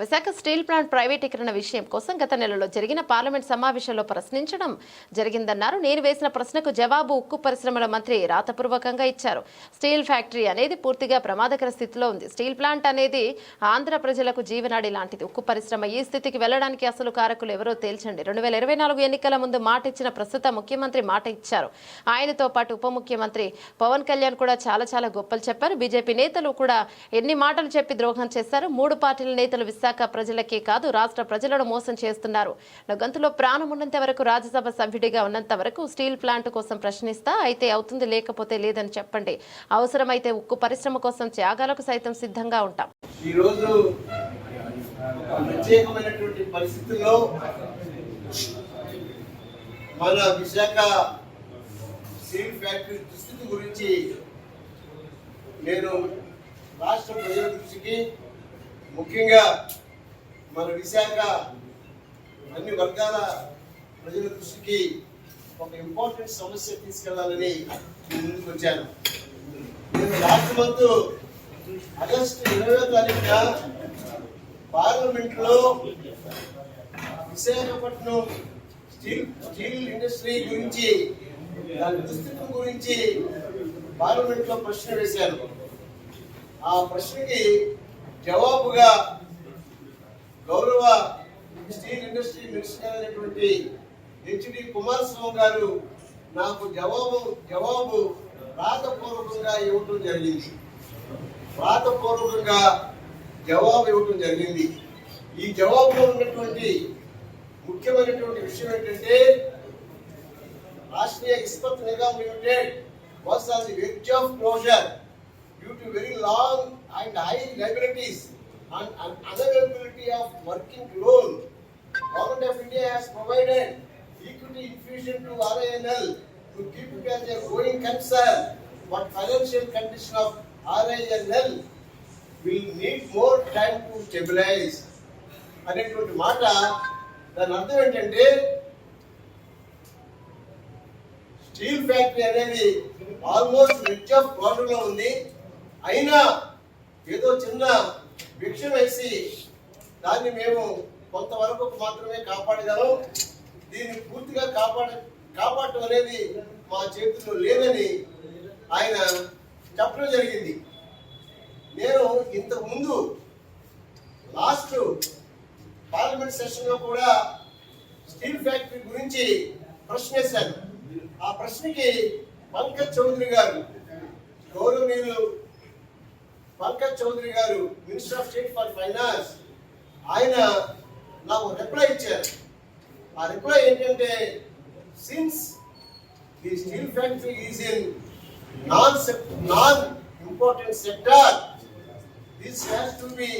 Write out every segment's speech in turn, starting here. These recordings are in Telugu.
విశాఖ స్టీల్ ప్లాంట్ ప్రైవేటీకరణ విషయం కోసం గత నెలలో జరిగిన పార్లమెంట్ సమావేశంలో ప్రశ్నించడం జరిగిందన్నారు. నేను వేసిన ప్రశ్నకు జవాబు ఉక్కు పరిశ్రమల మంత్రి రాతపూర్వకంగా ఇచ్చారు. స్టీల్ ఫ్యాక్టరీ అనేది పూర్తిగా ప్రమాదకర స్థితిలో ఉంది. స్టీల్ ప్లాంట్ అనేది ఆంధ్ర ప్రజలకు జీవనాడి లాంటిది. ఉక్కు పరిశ్రమ ఈ స్థితికి వెళ్ళడానికి అసలు కారకులు ఎవరో తేల్చండి. రెండు వేల ఇరవై నాలుగు ఎన్నికల ముందు మాట ఇచ్చిన ప్రస్తుత ముఖ్యమంత్రి మాట ఇచ్చారు. ఆయనతో పాటు ఉప ముఖ్యమంత్రి పవన్ కళ్యాణ్ కూడా చాలా చాలా గొప్పలు చెప్పారు. బీజేపీ నేతలు కూడా ఎన్ని మాటలు చెప్పి ద్రోహం చేశారు? మూడు పార్టీల నేతలు విశాఖ ప్రజలకే కాదు రాష్ట్ర ప్రజలను మోసం చేస్తున్నారు. నా గంతులో ప్రాణం ఉన్నంత వరకు రాజ్యసభ సభ్యుడిగా ఉన్నంత వరకు స్టీల్ ప్లాంట్ కోసం ప్రశ్నిస్తా అయితే అవుతుంది లేకపోతే లేదని చెప్పండి. అవసరమైతే ఉక్కు పరిశ్రమ కోసం త్యాగాలకు సైతం సిద్ధంగా ఉంటాం. ప్రత్యేకమైనటువంటి పరిస్థితుల్లో మన విశాఖ స్టీల్ ఫ్యాక్టరీ దుస్థితి గురించి నేను రాష్ట్ర ప్రజల దృష్టికి ముఖ్యంగా మన విశాఖ అన్ని వర్గాల ప్రజల దృష్టికి ఒక ఇంపార్టెంట్ సమస్య తీసుకెళ్ళాలని ముందుకు వచ్చాను నేను లాస్ట్ మంత్ ఆగస్టు ఇరవై తారీఖున పార్లమెంట్లో విశాఖపట్నం స్టీల్ స్టీల్ ఇండస్ట్రీ గురించి దాని దుస్థితి గురించి పార్లమెంట్లో ప్రశ్న వేశాను ఆ ప్రశ్నకి జవాబుగా గౌరవ స్టీల్ ఇండస్ట్రీ మినిస్టర్ అయినటువంటి హెచ్డి కుమారస్వామి గారు నాకు జవాబు జవాబు రాతపూర్వకంగా ఇవ్వటం జరిగింది. రాతపూర్వకంగా జవాబు ఇవ్వటం జరిగింది. ఈ జవాబులో ఉన్నటువంటి ముఖ్యమైనటువంటి విషయం ఏంటంటే Rashtriya Ispat Nigam limited was on the verge of closure due to very long and high liabilities and unavailability working loan. Government of India has provided equity infusion to RINL to keep it as a going concern, but financial condition of RINL will need more time to stabilize. అనేటువంటి మాట దాని అర్థం ఏంటంటే స్టీల్ ఫ్యాక్టరీ అనేది ఆల్మోస్ట్ రిచ్ ఆఫ్ క్వార్టర్లో ఉంది అయినా ఏదో చిన్న భిక్ష వేసి దాన్ని మేము కొంతవరకు మాత్రమే కాపాడగలం దీన్ని పూర్తిగా కాపాడ కాపాడటం అనేది మా చేతుల్లో లేదని ఆయన చెప్పడం జరిగింది. నేను ఇంతకు ముందు లాస్ట్ పార్లమెంట్ సెషన్లో కూడా స్టీల్ ఫ్యాక్టరీ గురించి ప్రశ్న వేశాను. ఆ ప్రశ్నకి పంకజ్ చౌదరి గారు గౌరవనీయులు Pankaj Chaudhary garu minister of state for finance ఆయన నాకు రిప్లై ఇచ్చారు. ఆ రిప్లై ఏంటంటే since the steel factory is in non non important sector this has to be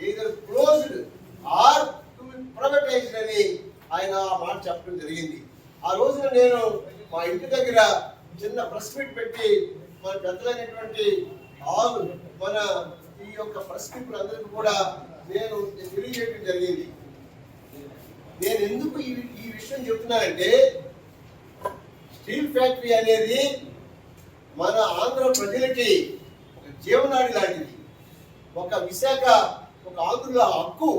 either closed or to be privatised అని ఆయన ఆ మాట చెప్పడం జరిగింది. ఆ రోజున నేను మా ఇంటి దగ్గర చిన్న ప్రెస్ మీట్ పెట్టి మన పెద్దలైనటువంటి ఆల్ మన ఈ యొక్క ప్రెస్ మీట్లు అందరికీ కూడా నేను తెలియజేయడం జరిగింది. నేను ఎందుకు ఈ ఈ విషయం చెప్తున్నానంటే స్టీల్ ఫ్యాక్టరీ అనేది మన ఆంధ్ర ప్రజలకి ఒక జీవనాడి లాంటిది. ఒక విశాఖ ఒక ఆంధ్రుల హక్కు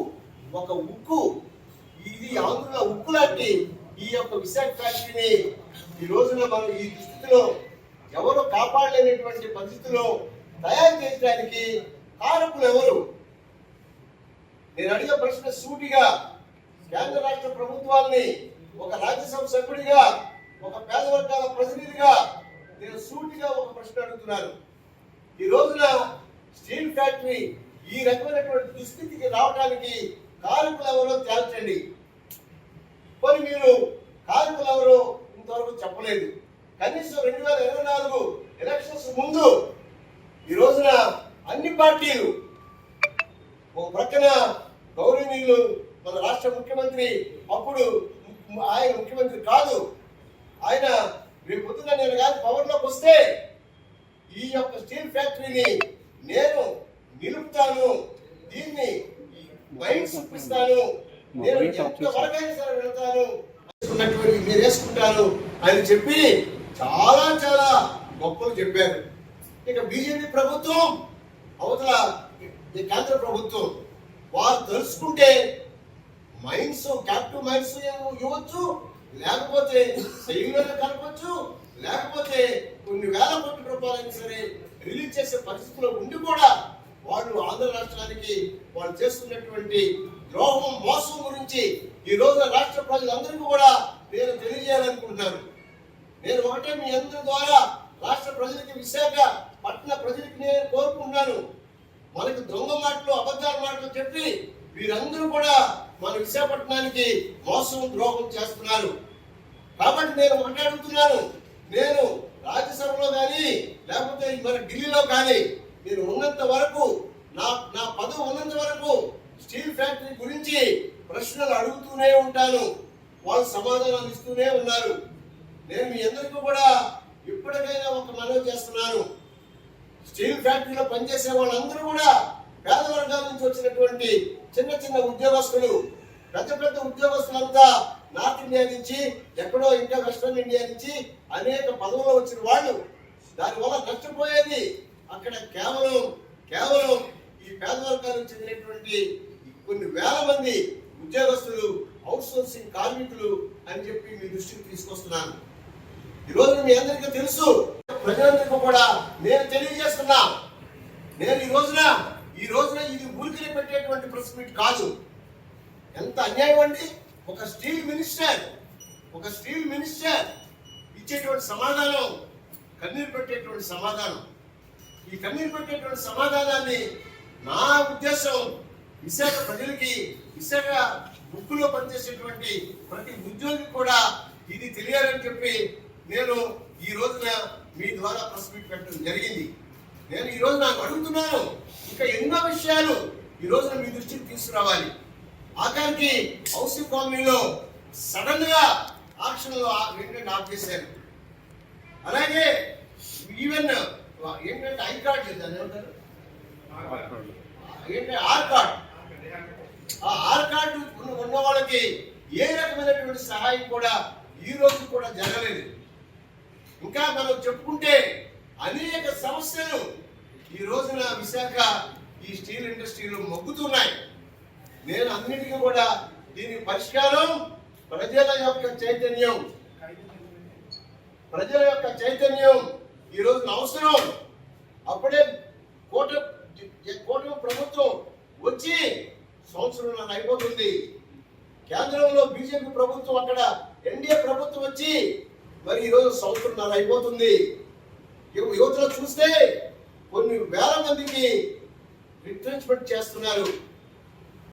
ఒక ఉక్కు. ఇది ఆంధ్రుల ఉక్కు లాంటి ఈ యొక్క విశాఖ ఫ్యాక్టరీని ఈ రోజున మనం ఈ దుస్థితిలో ఎవరు కాపాడలేనటువంటి పరిస్థితిలో తయారు చేయడానికి కారకులు ఎవరు? నేను అడిగే ప్రశ్న సూటిగా కేంద్ర రాష్ట్ర ప్రభుత్వాల్ని ఒక రాజ్యసభ సభ్యుడిగా ఒక పేద వర్గాల ప్రతినిధిగా నేను సూటిగా ఒక ప్రశ్న అడుగుతున్నాను. ఈ రోజున స్టీల్ ఫ్యాక్టరీ ఈ రకమైనటువంటి దుస్థితికి రావడానికి కార్మికులు ఎవరో తేల్చండి. మరి మీరు కార్మికులు ఎవరో ఇంతవరకు చెప్పలేదు. కనీసం రెండు వేల ఇరవై నాలుగు ఎలక్షన్స్ ముందు ఈ రోజున అన్ని పార్టీలు ఒక ప్రక్కన గౌరవనీయులు మన రాష్ట్ర ముఖ్యమంత్రి అప్పుడు ఆయన ముఖ్యమంత్రి కాదు. ఆయన రేపు పొద్దున నేను కాదు పవర్లోకి వస్తే ఈ యొక్క స్టీల్ ఫ్యాక్టరీని నేను నిలుపుతాను. దీన్ని మైండ్ చూపిస్తాను నేను ఎంత వరకైనా సరే వెళ్తాను. నేను మీరు వేసుకుంటాను అని చెప్పి చాలా చాలా గొప్పలు చెప్పారు. ఇక బీజేపీ ప్రభుత్వం అవతల ఈ కేంద్ర ప్రభుత్వం వారు తెలుసుకుంటే మైండ్స్ క్యాపిటల్ మైండ్స్ ఇవ్వచ్చు లేకపోతే సెయిలర్లు కలపచ్చు లేకపోతే కొన్ని వేల కోట్ల రూపాయలైనా సరే రిలీజ్ చేసే పరిస్థితిలో ఉండి కూడా వాళ్ళు ఆంధ్ర రాష్ట్రానికి వాళ్ళు చేస్తున్నటువంటి ద్రోహం మోసం గురించి ఈ రోజు రాష్ట్ర ప్రజలందరికీ కూడా నేను తెలియజేయాలనుకుంటున్నాను. నేను ఒకటే మీ అందరి ద్వారా రాష్ట్ర ప్రజలకి విశాఖ పట్టణ ప్రజలకి నేను కోరుకుంటున్నాను. మనకు దొంగ మాటలు అబద్ధాల మాటలు చెప్పి వీరందరూ కూడా మన విశాఖపట్నానికి మోసం ద్రోహం చేస్తున్నారు. కాబట్టి నేను మాట్లాడుతున్నాను నేను రాజ్యసభలో కానీ లేకపోతే మన ఢిల్లీలో కానీ నేను ఉన్నంత వరకు నా నా పదవి ఉన్నంత వరకు స్టీల్ ఫ్యాక్టరీ గురించి ప్రశ్నలు అడుగుతూనే ఉంటాను. వాళ్ళు సమాధానాలు ఇస్తూనే ఉన్నారు. నేను మీ అందరికీ కూడా ఇప్పటికైనా ఒక మనవి చేస్తున్నాను. స్టీల్ ఫ్యాక్టరీలో పనిచేసే వాళ్ళందరూ కూడా పేద వర్గాల నుంచి వచ్చినటువంటి చిన్న చిన్న ఉద్యోగస్తులు పెద్ద పెద్ద ఉద్యోగస్తులంతా నార్త్ ఇండియా నుంచి ఎక్కడో ఇంకా వెస్ట్రన్ ఇండియా నుంచి అనేక పదవుల్లో వచ్చిన వాళ్ళు. దానివల్ల నష్టపోయేది అక్కడ కేవలం కేవలం ఈ పేద వర్గాలకు చెందినటువంటి కొన్ని వేల మంది ఉద్యోగస్తులు అవుట్ సోర్సింగ్ కార్మికులు అని చెప్పి మీ దృష్టికి తీసుకొస్తున్నాను. ఈ రోజు మీ అందరికీ తెలుసు ప్రజలందరికీ కూడా నేను తెలియజేస్తున్నా. నేను ఈ రోజున ఈ రోజున ఇది ఊరికిని పెట్టేటువంటి ప్రెస్ మీట్ కాదు. ఎంత అన్యాయం అండి? ఒక స్టీల్ మినిస్టర్ ఒక స్టీల్ మినిస్టర్ ఇచ్చేటువంటి సమాధానం కన్నీరు పెట్టేటువంటి సమాధానం. ఈ కన్నీరు పెట్టేటువంటి సమాధానాన్ని నా ఉద్దేశం విశాఖ ప్రజలకి విశాఖ బుక్కులో పనిచేసేటువంటి ప్రతి ఉద్యోగి కూడా ఇది తెలియాలని చెప్పి నేను ఈ రోజున మీ ద్వారా ప్రెస్ మీట్ పెట్టడం జరిగింది. నేను ఈరోజు నాకు అడుగుతున్నాను ఇంకా ఎన్నో విషయాలు ఈ రోజున మీ దృష్టికి తీసుకురావాలి. ఆఖరికి హౌసింగ్ కాలనీలో సడన్గా ఆక్షన్లో ఏంటంటే ఆఫ్ చేశారు. అలాగే ఈవెన్ ఏంటంటే ఐ కార్డ్ దాన్ని ఏమంటారు? ఏంటంటే ఆర్ కార్డ్ ఆ ఆర్ కార్డు ఉన్న వాళ్ళకి ఏ రకమైనటువంటి సహాయం కూడా ఈ రోజు కూడా జరగలేదు. ఇంకా మనం చెప్పుకుంటే అనేక సమస్యలు ఈ రోజున విశాఖ ఈ స్టీల్ ఇండస్ట్రీలో మొగ్గుతున్నాయి. నేను అన్నిటికీ కూడా దీని పరిష్కారం ప్రజల యొక్క చైతన్యం. ప్రజల యొక్క చైతన్యం ఈ రోజున అవసరం. అప్పుడే కోట కోట ప్రభుత్వం వచ్చి సంవత్సరం అయిపోతుంది. కేంద్రంలో బీజేపీ ప్రభుత్వం అక్కడ ఎన్డీఏ ప్రభుత్వం వచ్చి మరి ఈరోజు సంవత్సరం అయిపోతుంది. యువతలో చూస్తే కొన్ని వేల మందికి రిట్రెంచ్మెంట్ చేస్తున్నారు.